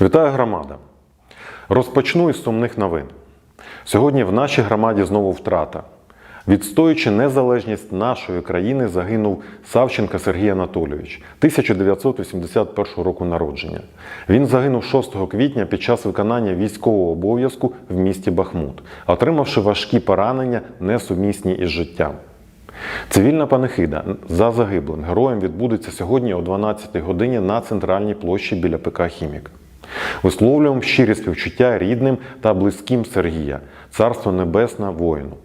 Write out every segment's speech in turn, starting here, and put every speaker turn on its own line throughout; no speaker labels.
Вітаю громада! Розпочну із сумних новин. Сьогодні в нашій громаді знову втрата. Відстоюючи незалежність нашої країни, загинув Савченко Сергій Анатолійович 1981 року народження. Він загинув 6 квітня під час виконання військового обов'язку в місті Бахмут, отримавши важкі поранення, несумісні із життям. Цивільна панихида за загиблим героєм відбудеться сьогодні о 12 годині на центральній площі біля ПК Хімік. Висловлюємо щирі співчуття рідним та близьким Сергія, царство небесне воїну.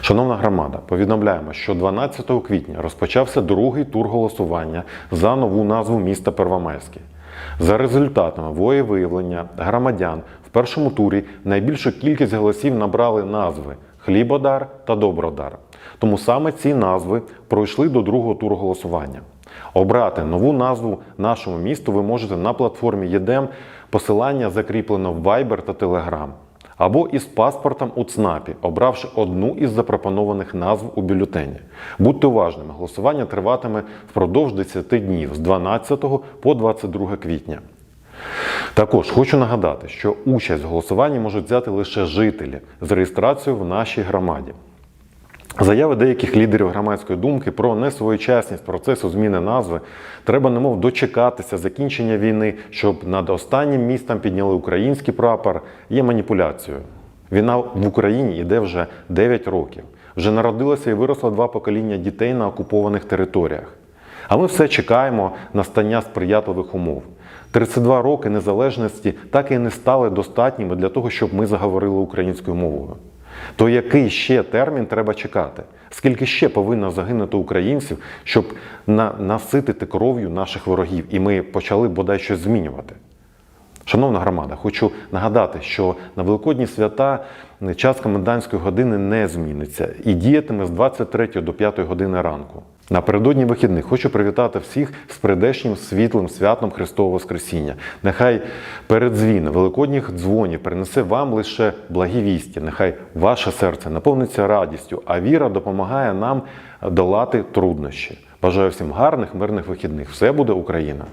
Шановна громада, повідомляємо, що 12 квітня розпочався другий тур голосування за нову назву міста Первомайське. За результатами воєвиявлення громадян в першому турі найбільшу кількість голосів набрали назви Хлібодар та Добродар. Тому саме ці назви пройшли до другого туру голосування. Обрати нову назву нашому місту ви можете на платформі ЄДЕМ. Посилання закріплено в Viber та Telegram. Або із паспортом у ЦНАПі, обравши одну із запропонованих назв у бюлетені. Будьте уважними, голосування триватиме впродовж 10 днів з 12 по 22 квітня. Також хочу нагадати, що участь в голосуванні можуть взяти лише жителі з реєстрацією в нашій громаді. Заяви деяких лідерів громадської думки про несвоєчасність процесу зміни назви треба немов дочекатися закінчення війни, щоб над останнім містом підняли український прапор, є маніпуляцією. Війна в Україні йде вже 9 років. Вже народилося і виросло два покоління дітей на окупованих територіях. А ми все чекаємо настання сприятливих умов. 32 роки незалежності так і не стали достатніми для того, щоб ми заговорили українською мовою. То який ще термін треба чекати? Скільки ще повинно загинути українців, щоб на- наситити кров'ю наших ворогів, і ми почали бодай щось змінювати? Шановна громада, хочу нагадати, що на Великодні свята час комендантської години не зміниться і діятиме з 23 до 5 години ранку. Напередодні вихідних хочу привітати всіх з прийдешнім світлим святом Христового Воскресіння. Нехай передзвін великодніх дзвонів принесе вам лише благі вісті. Нехай ваше серце наповниться радістю, а віра допомагає нам долати труднощі. Бажаю всім гарних, мирних вихідних. Все буде Україна!